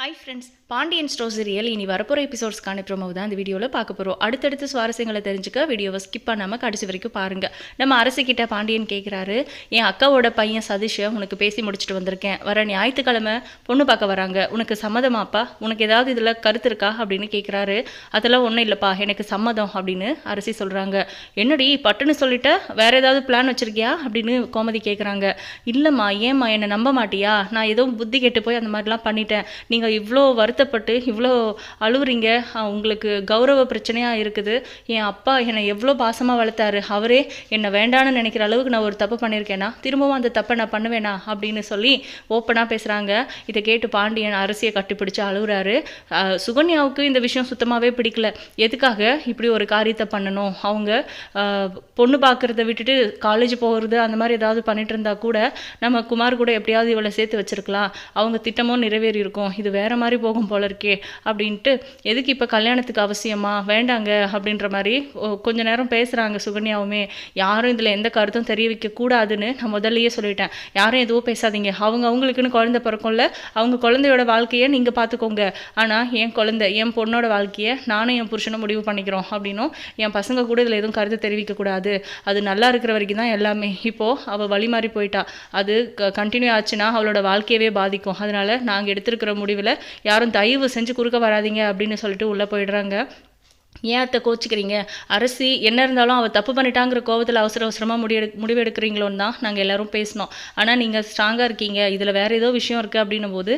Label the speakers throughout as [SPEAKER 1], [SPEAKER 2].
[SPEAKER 1] Hi friends Pandian stores real இனி வரப்போகிற எபிசோட்ஸ்க்கான promo தான் இந்த வீடியோவில் பார்க்க போகிறோம் அடுத்தடுத்து சுவாரஸ்யங்களை தெரிஞ்சுக்க வீடியோவை ஸ்கிப் பண்ணாமல் கடைசி வரைக்கும் பாருங்கள் நம்ம அரசுக்கிட்ட பாண்டியன் கேட்குறாரு என் அக்காவோட பையன் சதீஷை உனக்கு பேசி முடிச்சுட்டு வந்திருக்கேன். வர ஞாயிற்றுக்கிழமை பொண்ணு பார்க்க வராங்க. உனக்கு சம்மதமாப்பா உனக்கு ஏதாவது இதில் கருத்து இருக்கா? அப்படின்னு கேட்குறாரு அதெல்லாம் ஒன்றும் இல்லைப்பா. எனக்கு சம்மதம் அப்படின்னு அரசி சொல்கிறாங்க என்னடி பட்டுன்னு சொல்லிட்ட? வேறு ஏதாவது பிளான் வச்சுருக்கியா? அப்படின்னு கோமதி கேட்குறாங்க இல்லைம்மா ஏம்மா என்னை நம்ப மாட்டியா? நான் ஏதோ புத்தி கெட்டு போய் அந்த மாதிரிலாம் பண்ணிட்டேன். நீங்கள் இவ்வளோ வருத்தப்பட்டு இவ்வளோ அழுவுறீங்க. உங்களுக்கு கௌரவ பிரச்சனையாக இருக்குது. என் அப்பா என்னை எவ்வளோ பாசமாக வளர்த்தாரு. அவரே என்னை வேண்டான்னு நினைக்கிற அளவுக்கு நான் ஒரு தப்பு பண்ணியிருக்கேனா? திரும்பவும் அந்த தப்பை நான் பண்ணுவேனா? அப்படின்னு சொல்லி ஓப்பனாக பேசுகிறாங்க இதை கேட்டு பாண்டியன் அரசியை கட்டிப்பிடிச்சு அழுகுறாரு சுகன்யாவுக்கு இந்த விஷயம் சுத்தமாகவே பிடிக்கல. எதுக்காக இப்படி ஒரு காரியத்தை பண்ணணும்? அவங்க பொண்ணு பார்க்குறத விட்டுட்டு காலேஜ் போகிறது அந்த மாதிரி ஏதாவது பண்ணிட்டு இருந்தால் கூட நம்ம குமார் கூட எப்படியாவது இவளை சேர்த்து வச்சிருக்கலாம். அவங்க திட்டமும் நிறைவேறி இருக்கும் இது வேறு மாதிரி போகும் போல இருக்கே அப்படின்ட்டு எதுக்கு இப்போ கல்யாணத்துக்கு அவசியமா? வேண்டாங்க அப்படின்ற மாதிரி ஓ, கொஞ்ச நேரம் பேசுகிறாங்க சுகன்யாவுமே. யாரும் இதில் எந்த கருத்தும் தெரிவிக்க கூடாதுன்னு நான் முதல்லயே சொல்லிட்டேன். யாரும் எதுவும் பேசாதீங்க. அவங்க அவங்களுக்குன்னு குழந்தை பிறக்கும்ல அவங்க குழந்தையோட வாழ்க்கையை நீங்கள் பார்த்துக்கோங்க ஆனால் என் குழந்தை என் பொண்ணோட வாழ்க்கையை நானும் என் புருஷனும் முடிவு பண்ணிக்கிறோம் அப்படின்னும் என் பசங்க கூட இதில் எதுவும் கருத்து தெரிவிக்கக்கூடாது அது நல்லா இருக்கிற வரைக்கும் தான் எல்லாமே. இப்போது அவள் வழி மாறி போயிட்டா. அது கண்டினியூ ஆச்சுன்னா அவளோட வாழ்க்கையவே பாதிக்கும். அதனால் நாங்கள் எடுத்திருக்கிற முடிவில் யாரும் தயவு செஞ்சு குறுக்க வராதீங்க அப்படின்னு சொல்லிட்டு உள்ளே போயிடுறாங்க. ஏன் அத்தை கோச்சிக்கிறீங்க? அரசி என்ன இருந்தாலும் அவள் தப்பு பண்ணிட்டாங்கிற கோவத்தில் அவசர அவசரமாக முடிவெடு முடிவெடுக்கிறீங்களோன்னு தான் நாங்கள் எல்லோரும் பேசினோம் ஆனால் நீங்கள் ஸ்ட்ராங்காக இருக்கீங்க. இதில் வேறு ஏதோ விஷயம் இருக்குது அப்படின்னும் போது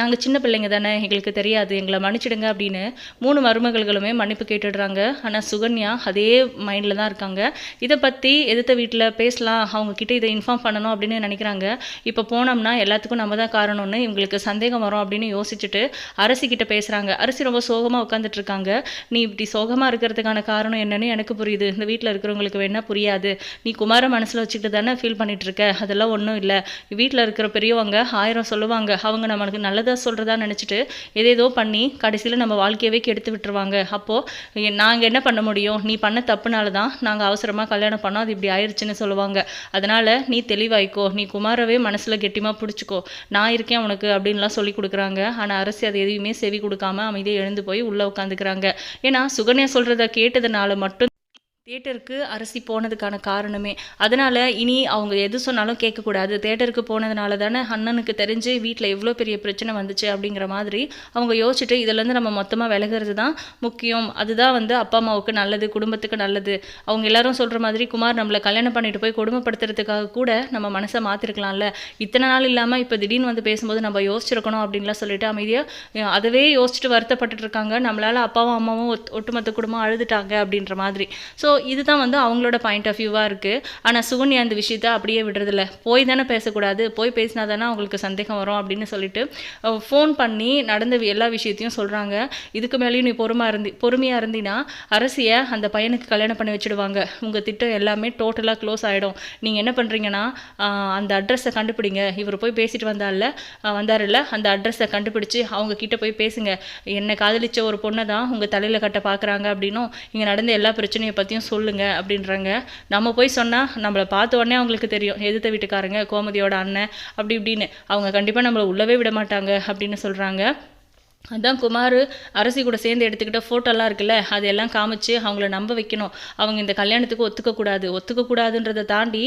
[SPEAKER 1] நாங்கள் சின்ன பிள்ளைங்க தானே எங்களுக்கு தெரியாது. எங்களை மன்னிச்சிடுங்க அப்படின்னு மூணு மருமகள்களுமே மன்னிப்பு கேட்டுடுறாங்க. ஆனால் சுகன்யா அதே மைண்டில் தான் இருக்காங்க. இதை பற்றி எதிர்த்த வீட்டில் பேசலாம். அவங்கக்கிட்ட இதை இன்ஃபார்ம் பண்ணணும் அப்படின்னு நினைக்கிறாங்க. இப்போ போனோம்னா எல்லாத்துக்கும் நம்ம தான் காரணம்னு இவங்களுக்கு சந்தேகம் வரும் அப்படின்னு யோசிச்சுட்டு அரசிக்கிட்ட பேசுகிறாங்க அரசி ரொம்ப சோகமாக உட்காந்துட்டு இருக்காங்க. நீ இப்படி சோகமாக இருக்கிறதுக்கான காரணம் என்னன்னு எனக்கு புரியுது. இந்த வீட்டில் இருக்கிறவங்களுக்கு வேணால் புரியாது. நீ குமார மனசில் வச்சுக்கிட்டு தானே ஃபீல் பண்ணிட்டு இருக்க? அதெல்லாம் ஒன்றும் இல்லை. வீட்டில் இருக்கிற பெரியவங்க ஆயிரம் சொல்லுவாங்க. அவங்க நம்மளுக்கு நல்லதாக சொல்கிறதா நினச்சிட்டு எதேதோ பண்ணி கடைசியில் நம்ம வாழ்க்கையவே கெடுத்து விட்டுருவாங்க. அப்போது நாங்கள் என்ன பண்ண முடியும்? நீ பண்ண தப்புனால தான் நாங்கள் அவசரமாக கல்யாணம் பண்ணோம். அது இப்படி ஆயிடுச்சுன்னு சொல்லுவாங்க. அதனால் நீ தெளிவாய்க்கோ. நீ குமாரவே மனசில் கெட்டியமாக பிடிச்சிக்கோ. நான் இருக்கேன் உனக்கு அப்படின்லாம் சொல்லி கொடுக்குறாங்க. ஆனால் அரசு அது எதையுமே செவி கொடுக்காம அமைதியாக எழுந்து போய் உள்ளே உட்காந்துக்கிறாங்க. ஏன்னா சுகன்யா சொல்கிறத கேட்டதுனால மட்டும் தேட்டருக்கு அரசி போனதுக்கான காரணமே. அதனால் இனி அவங்க எது சொன்னாலும் கேட்கக்கூடாது. தேட்டருக்கு போனதுனால தானே அண்ணனுக்கு தெரிஞ்சு வீட்டில் எவ்வளோ பெரிய பிரச்சனை வந்துச்சு அப்படிங்கிற மாதிரி அவங்க யோசிச்சுட்டு இதுலேருந்து நம்ம மொத்தமாக விலகிறது தான் முக்கியம். அதுதான் வந்து அப்பா அம்மாவுக்கு நல்லது குடும்பத்துக்கு நல்லது. அவங்க எல்லாரும் சொல்கிற மாதிரி குமார் நம்மளை கல்யாணம் பண்ணிட்டு போய் கொடுமைப்படுத்துறதுக்காக கூட நம்ம மனசை மாற்றிருக்கலாம்ல இத்தனை நாள் இல்லாமல் இப்போ திடீர்னு வந்து பேசும்போது நம்ம யோசிச்சிருக்கணும் அப்படின்லாம் சொல்லிட்டு அமைதியாக அதவே யோசிச்சுட்டு வருத்தப்பட்டுட்டு இருக்காங்க. நம்மளால் அப்பாவும் அம்மாவும் ஒத்- ஒட்டுமொத்த குடும்பம் அழுதுட்டாங்க அப்படின்ற மாதிரி. ஸோ இதுதான் வந்து அவங்களோட பாயிண்ட் ஆஃப் வியூவாக இருக்குது ஆனால் சுகன்யா அந்த விஷயத்த அப்படியே விடுறதில்ல. போய் தானே பேசக்கூடாது. போய் பேசினா தானே அவங்களுக்கு சந்தேகம் வரும் அப்படின்னு சொல்லிட்டு ஃபோன் பண்ணி நடந்த எல்லா விஷயத்தையும் சொல்கிறாங்க இதுக்கு மேலேயும் நீ பொறுமையாக இருந்து பொறுமையாக இருந்தீன்னா அரசியை அந்த பையனுக்கு கல்யாணம் பண்ணி வச்சுடுவாங்க. உங்கள் திட்டம் எல்லாமே டோட்டலாக க்ளோஸ் ஆகிடும் நீங்கள் என்ன பண்ணுறீங்கன்னா அந்த அட்ரஸை கண்டுபிடிங்க. இவர் போய் பேசிட்டு வந்தார்ல வந்தாருல்ல அந்த அட்ரஸை கண்டுபிடிச்சி அவங்க கிட்டே போய் பேசுங்க. என்னை காதலிச்ச ஒரு பொண்ணை தான் உங்கள் தலையில் கட்ட பார்க்குறாங்க அப்படின்னும் இங்கே நடந்த எல்லா பிரச்சனையை பற்றியும் சொல்லுங்கள் அப்படின்றாங்க. நம்ம போய் சொன்னால் நம்மளை பார்த்த உடனே அவங்களுக்கு தெரியும். எதிர்த்த வீட்டுக்காரங்க கோமதியோட அண்ணன் அப்படி இப்படின்னு. அவங்க கண்டிப்பாக நம்மளை உள்ளவே விட மாட்டாங்க அப்படின்னு சொல்கிறாங்க அதான் குமார் அரசி கூட சேர்ந்து எடுத்துக்கிட்ட ஃபோட்டோலாம் இருக்குல்ல அதெல்லாம் காமிச்சு அவங்கள நம்ப வைக்கணும். அவங்க இந்த கல்யாணத்துக்கு ஒத்துக்கக்கூடாது ஒத்துக்கக்கூடாதுன்றதை தாண்டி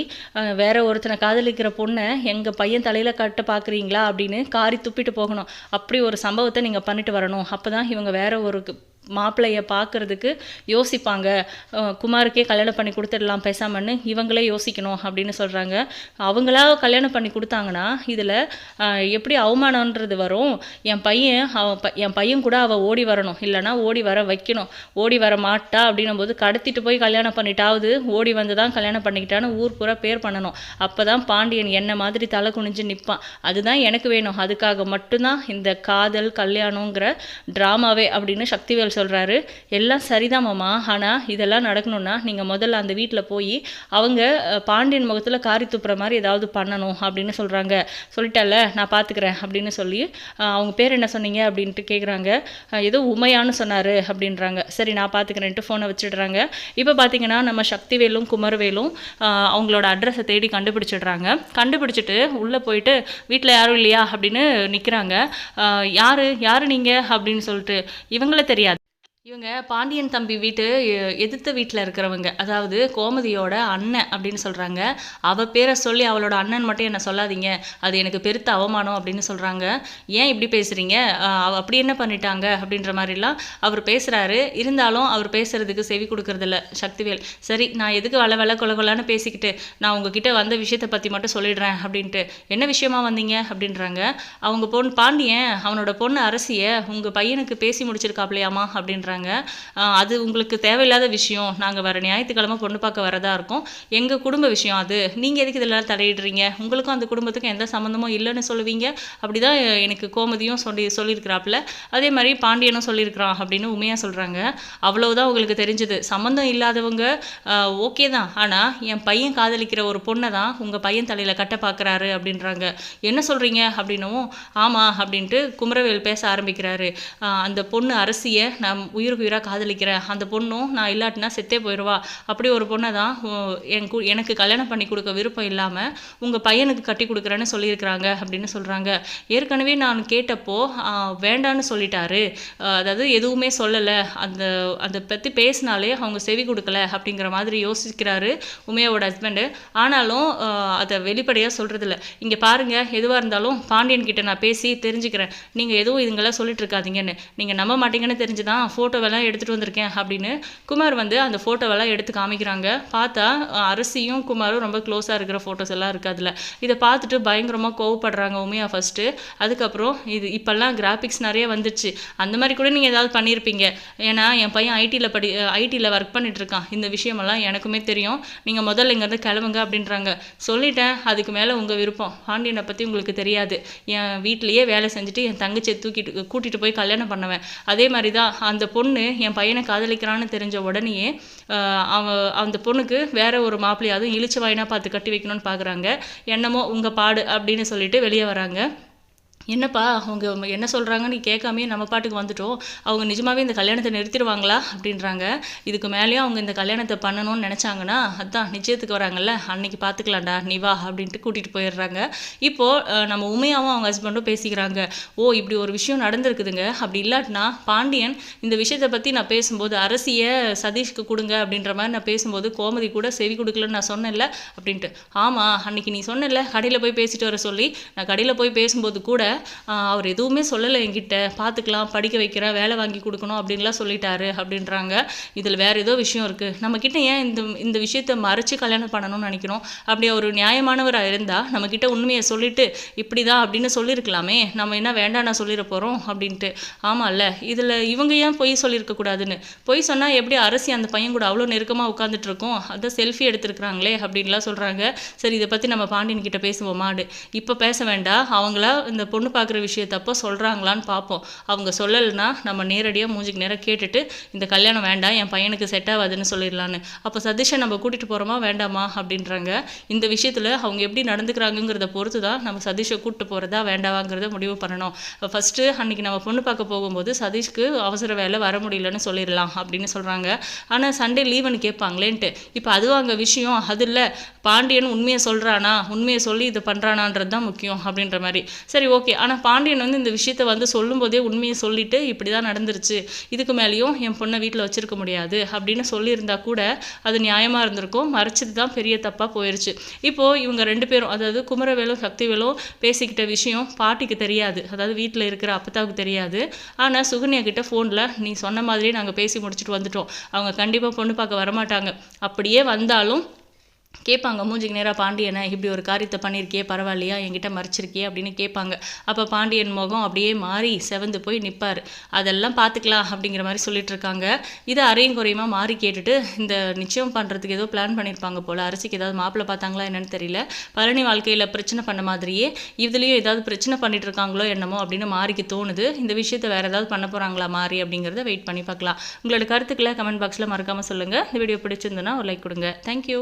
[SPEAKER 1] வேற ஒருத்தனை காதலிக்கிற பொண்ணை எங்கள் பையன் தலையில் கட்ட பார்க்குறீங்களா அப்படின்னு காரி துப்பிட்டு போகணும். அப்படி ஒரு சம்பவத்தை நீங்கள் பண்ணிட்டு வரணும். அப்போ தான் இவங்க வேற ஒரு மாப்பிள்ளைய பார்க்கறதுக்கு யோசிப்பாங்க. குமாருக்கே கல்யாணம் பண்ணி கொடுத்துடலாம் பேசாமன்னு இவங்களே யோசிக்கணும் அப்படின்னு சொல்கிறாங்க அவங்களா கல்யாணம் பண்ணி கொடுத்தாங்கன்னா இதில் எப்படி அவமானன்றது வரும். என் பையன் அவன் ப- என் பையன் கூட அவள் ஓடி வரணும். இல்லைன்னா ஓடி வர வைக்கணும். ஓடி வர மாட்டா அப்படின்னும் போது கடத்திட்டு போய் கல்யாணம் பண்ணிட்டாவது ஓடி வந்து தான் கல்யாணம் பண்ணிக்கிட்டான்னு ஊர் பூரா பேர் பண்ணணும். அப்போ தான் பாண்டியன் என்ன மாதிரி தலை குனிஞ்சு நிற்பான் அதுதான் எனக்கு வேணும். அதுக்காக மட்டும்தான் இந்த காதல் கல்யாணங்கிற ட்ராமாவே அப்படின்னு சக்திவேல் சொல்கிறாரு எல்லாம் சரிதான் மாமா. ஆனால் இதெல்லாம் நடக்கணும்னா நீங்கள் முதல்ல அந்த வீட்டில் போய் அவங்க பாண்டியன் முகத்தில் காரி துப்புற மாதிரி ஏதாவது பண்ணணும் அப்படின்னு சொல்கிறாங்க சொல்லிட்டால நான் பார்த்துக்கிறேன் அப்படின்னு சொல்லி அவங்க பேர் என்ன சொன்னீங்க அப்படின்ட்டு கேட்குறாங்க ஏதோ உமையான்னு சொன்னார் அப்படின்றாங்க. சரி நான் பார்த்துக்கிறேன்ட்டு ஃபோனை வச்சிடுறாங்க. இப்போ பார்த்தீங்கன்னா நம்ம சக்திவேலும் குமரவேலும் அவங்களோட அட்ரஸை தேடி கண்டுபிடிச்சிடுறாங்க. கண்டுபிடிச்சிட்டு உள்ளே போயிட்டு வீட்டில் யாரும் இல்லையா? அப்படின்னு நிற்கிறாங்க யார்? யார் நீங்கள் அப்படின்னு சொல்லிட்டு இவங்கள தெரியாது. இவங்க பாண்டியன் தம்பி வீட்டு எ- எதிர்த்த வீட்டில் இருக்கிறவங்க. அதாவது கோமதியோட அண்ணன் அப்படின்னு சொல்கிறாங்க அவள் பேரை சொல்லி அவளோட அண்ணன் மட்டும் என்ன சொல்லாதீங்க. அது எனக்கு பெருத்த அவமானம் அப்படின்னு சொல்கிறாங்க ஏன் இப்படி பேசுகிறீங்க அப்படி என்ன பண்ணிட்டாங்க? அப்படின்ற மாதிரிலாம் அவர் பேசுகிறாரு இருந்தாலும் அவர் பேசுகிறதுக்கு செவி கொடுக்கறதில்ல சக்திவேல். சரி நான் எதுக்கு வள வள கொல கொலான்னு பேசிக்கிட்டு நான் உங்ககிட்ட வந்த விஷயத்தை பற்றி மட்டும் சொல்லிடுறேன் அப்படின்ட்டு. என்ன விஷயமா வந்தீங்க? அப்படின்றாங்க. அவங்க பொண்ணு பாண்டியன் அவனோட பொண்ணு அரசியை உங்கள் பையனுக்கு பேசி முடிச்சிருக்காப்லையாமா? அப்படின்றாங்க. சொல்கிறாங்க அது உங்களுக்கு தேவையில்லாத விஷயம். நாங்கள் வர ஞாயிற்றுக்கிழமை பொண்ணு பார்க்க வரதா இருக்கோம். எங்கள் குடும்ப விஷயம் அது. நீங்கள் எதுக்கு இதெல்லாம் தலையிடுறீங்க? உங்களுக்கும் அந்த குடும்பத்துக்கும் எந்த சம்மந்தமும் இல்லைன்னு சொல்லுவீங்க. அப்படிதான் எனக்கு கோமதியும் சொல்லி சொல்லியிருக்கிறாப்புல. அதே மாதிரி பாண்டியனும் சொல்லியிருக்கிறான் அப்படின்னு உண்மையாக சொல்கிறாங்க அவ்வளவுதான் உங்களுக்கு தெரிஞ்சது. சம்மந்தம் இல்லாதவங்க ஓகே தான். ஆனால் என் பையன் காதலிக்கிற ஒரு பொண்ணை தான் உங்கள் பையன் தலையில் கட்ட பார்க்குறாரு அப்படின்றாங்க. என்ன சொல்கிறீங்க அப்படின்னவும் ஆமாம் அப்படின்ட்டு குமரவேல் பேச ஆரம்பிக்கிறாரு. அந்த பொண்ணு அரசியை நான் உயிருக்கு உயிராக காதலிக்கிறேன் அந்த பொண்ணும் நான் இல்லாட்டினா செத்தே போயிடுவா அப்படி ஒரு பொண்ணை தான் என் கு- எனக்கு கல்யாணம் பண்ணி கொடுக்க விருப்பம் இல்லாமல் உங்கள் பையனுக்கு கட்டி கொடுக்குறேன்னு சொல்லியிருக்கிறாங்க அப்படின்னு சொல்கிறாங்க ஏற்கனவே நான் கேட்டப்போ வேண்டான்னு சொல்லிட்டாரு. அதாவது எதுவுமே சொல்லலை. அந்த அந்த பற்றி பேசினாலே அவங்க செவி கொடுக்கல அப்படிங்கிற மாதிரி யோசிக்கிறாரு உமையாவோட ஹஸ்பண்டு ஆனாலும் அதை வெளிப்படையாக சொல்கிறதில்ல இங்கே பாருங்கள் எதுவாக இருந்தாலும் பாண்டியன் கிட்ட நான் பேசி தெரிஞ்சுக்கிறேன். நீங்கள் எதுவும் இதுங்களாம் சொல்லிட்டு இருக்காதீங்கன்னு. நீங்கள் நம்ப மாட்டீங்கன்னு தெரிஞ்சு தான் ஃபோட்டோவெல்லாம் எடுத்துகிட்டு வந்திருக்கேன் அப்படின்னு குமார் வந்து அந்த ஃபோட்டோவெல்லாம் எடுத்து காமிக்கிறாங்க. பார்த்தா அரசியும் குமாரும் ரொம்ப க்ளோஸாக இருக்கிற ஃபோட்டோஸ் எல்லாம் இருக்குது அதில். இதை பார்த்துட்டு பயங்கரமாக கோவப்படுறாங்க உமையா ஃபஸ்ட்டு அதுக்கப்புறம் இது இப்போல்லாம் கிராஃபிக்ஸ் நிறைய வந்துடுச்சு அந்த மாதிரி கூட நீங்கள் ஏதாவது பண்ணியிருப்பீங்க ஏன்னா என் பையன் ஐடியில் படி ஐடியில் ஒர்க் பண்ணிட்டு இருக்கான். இந்த விஷயமெல்லாம் எனக்குமே தெரியும். நீங்கள் முதல்ல இங்கேருந்து கிளம்புங்க அப்படின்றாங்க. சொல்லிட்டேன். அதுக்கு மேலே உங்கள் விருப்பம். பாண்டியனை பற்றி உங்களுக்கு தெரியாது. என் வீட்லேயே வேலை செஞ்சுட்டு என் தங்கச்சியை தூக்கிட்டு கூட்டிகிட்டு போய் கல்யாணம் பண்ணுவேன். அதே மாதிரி தான் அந்த பொண்ணு என் பையனை காதலிக்கிறான்னு தெரிஞ்ச உடனேயே அவ அந்த பொண்ணுக்கு வேற ஒரு மாப்பிள்ளையாவது இழிச்சு வாயினா பார்த்து கட்டி வைக்கணும்னு பார்க்குறாங்க என்னமோ உங்கள் பாடு அப்படின்னு சொல்லிட்டு வெளியே வராங்க. என்னப்பா அவங்க என்ன சொல்கிறாங்கன்னு கேட்காமே நம்ம பாட்டுக்கு வந்துட்டோம். அவங்க நிஜமாகவே இந்த கல்யாணத்தை நிறுத்திடுவாங்களா? அப்படின்றாங்க. இதுக்கு மேலேயும் அவங்க இந்த கல்யாணத்தை பண்ணணும்னு நினச்சாங்கன்னா அதான் நிச்சயத்துக்கு வராங்கல்ல. அன்னைக்கு பார்த்துக்கலாம்டா நீ வா அப்படின்ட்டு கூட்டிகிட்டு போயிடுறாங்க. இப்போது நம்ம உமையாவும் அவங்க ஹஸ்பண்டும் பேசிக்கிறாங்க. ஓ இப்படி ஒரு விஷயம் நடந்திருக்குதுங்க. அப்படி இல்லாட்டினா பாண்டியன் இந்த விஷயத்தை பற்றி நான் பேசும்போது அரசியை சதீஷ்க்கு கொடுங்க அப்படின்ற மாதிரி நான் பேசும்போது கோமதி கூட செவி கொடுக்கலன்னு நான் சொன்னேன்ல அப்படின்ட்டு. ஆமாம் அன்னைக்கு நீ சொன்னல கடையில் போய் பேசிட்டு வர சொல்லி. நான் கடையில் போய் பேசும்போது கூட அவர் எதுவுமே சொல்லலை என்கிட்ட. பார்த்துக்கலாம் படிக்க வைக்கிறேன் வேலை வாங்கி கொடுக்கணும் அப்படின்லாம் சொல்லிட்டாரு அப்படின்றாங்க. இதில் வேற ஏதோ விஷயம் இருக்குது நம்மக்கிட்ட ஏன் இந்த இந்த விஷயத்தை மறைச்சு கல்யாணம் பண்ணணும்னு நினைக்கிறோம்? அப்படி ஒரு நியாயமானவராக இருந்தால் நம்மக்கிட்ட உண்மையை சொல்லிட்டு இப்படி தான் அப்படின்னு சொல்லியிருக்கலாமே. நம்ம என்ன வேண்டாம் நான் சொல்லிட போகிறோம் அப்படின்ட்டு. ஆமாம்ல இதில் இவங்க ஏன் பொய் சொல்லியிருக்கக்கூடாதுன்னு பொய் சொன்னால் எப்படி அரசி அந்த பையன் கூட அவ்வளோ நெருக்கமாக உட்காந்துட்டு இருக்கோம்? அதான் செல்ஃபி எடுத்திருக்கிறாங்களே அப்படின்லாம் சொல்கிறாங்க சரி இதை பற்றி நம்ம பாண்டியன் கிட்ட பேசுவோமாடு இப்போ பேச வேண்டாம். அவங்கள இந்த பொண்ணு பார்க்குற விஷயத்தப்போ சொல்கிறாங்களான்னு பார்ப்போம். அவங்க சொல்லலைன்னா நம்ம நேரடியாக மூஞ்சிக்கு நேரம் கேட்டுட்டு இந்த கல்யாணம் வேண்டாம் என் பையனுக்கு செட் ஆகாதுன்னு சொல்லிடலான்னு. அப்போ சதீஷை நம்ம கூட்டிகிட்டு போகிறோமா வேண்டாமா? அப்படின்றாங்க. இந்த விஷயத்தில் அவங்க எப்படி நடந்துக்கிறாங்கங்கிறத பொறுத்து தான் நம்ம சதீஷை கூப்பிட்டு போகிறதா வேண்டாவாங்கிறத முடிவு பண்ணணும். ஃபஸ்ட்டு அன்னைக்கு நம்ம பொண்ணு பார்க்க போகும்போது சதீஷ்க்கு அவசர வேலை வர முடியலன்னு சொல்லிடலாம் அப்படின்னு சொல்கிறாங்க ஆனால் சண்டே லீவுன்னு கேட்பாங்களேன்ட்டு. இப்போ அதுவும் அங்கே விஷயம். அது இல்லை. பாண்டியன் உண்மையை சொல்கிறானா உண்மையை சொல்லி இது பண்ணுறானான்றது தான் முக்கியம் அப்படின்ற மாதிரி. சரி ஓகே. ஆனால் பாண்டியன் வந்து இந்த விஷயத்த வந்து சொல்லும்போதே உண்மையை சொல்லிட்டு இப்படி தான் நடந்துருச்சு. இதுக்கு மேலேயும் என் பொண்ணை வீட்டில் வச்சுருக்க முடியாது அப்படின்னு சொல்லியிருந்தா கூட அது நியாயமாக இருந்திருக்கும். மறைச்சது தான் பெரிய தப்பாக போயிடுச்சு இப்போது இவங்க ரெண்டு பேரும் அதாவது குமரவேலும் சக்திவேலும் பேசிக்கிட்ட விஷயம் பாட்டிக்கு தெரியாது. அதாவது வீட்டில் இருக்கிற அப்பத்தாவுக்கு தெரியாது. ஆனால் சுகன்யா கிட்ட ஃபோனில் நீ சொன்ன மாதிரியே நாங்கள் பேசி முடிச்சுட்டு வந்துட்டோம். அவங்க கண்டிப்பாக பொண்ணு பார்க்க வரமாட்டாங்க. அப்படியே வந்தாலும் கேட்பாங்க மூஞ்சிக்கு நேராக பாண்டியனை இப்படி ஒரு காரியத்தை பண்ணியிருக்கியே பரவாயில்லையா? என்கிட்ட மறைச்சிருக்கியே அப்படின்னு கேட்பாங்க. அப்போ பாண்டியன் முகம் அப்படியே மாறி செவந்து போய் நிற்பார் அதெல்லாம் பார்த்துக்கலாம் அப்படிங்கிற மாதிரி சொல்லிட்டு இருக்காங்க. இதை அரையும் குறையுமா மாறி கேட்டுட்டு இந்த நிச்சயம் பண்ணுறதுக்கு ஏதோ பிளான் பண்ணியிருப்பாங்க போல். அரசிக்கு ஏதாவது மாப்பிள்ளை பார்த்தாங்களா என்னன்னு தெரியல. பழனி வாழ்க்கையில் பிரச்சனை பண்ண மாதிரியே இதுலேயும் ஏதாவது பிரச்சனை பண்ணிட்டு இருக்காங்களோ என்னமோ அப்படின்னு மாறிக்கு தோணுது. இந்த விஷயத்தை வேறு ஏதாவது பண்ண போகிறாங்களா மாறி? அப்படிங்கிறத வெயிட் பண்ணி பார்க்கலாம். உங்களோட கருத்துக்களை கமெண்ட் பாக்ஸில் மறக்காமல் சொல்லுங்கள் இந்த வீடியோ பிடிச்சிருந்துன்னா ஒரு லைக் கொடுங்க. தேங்க்யூ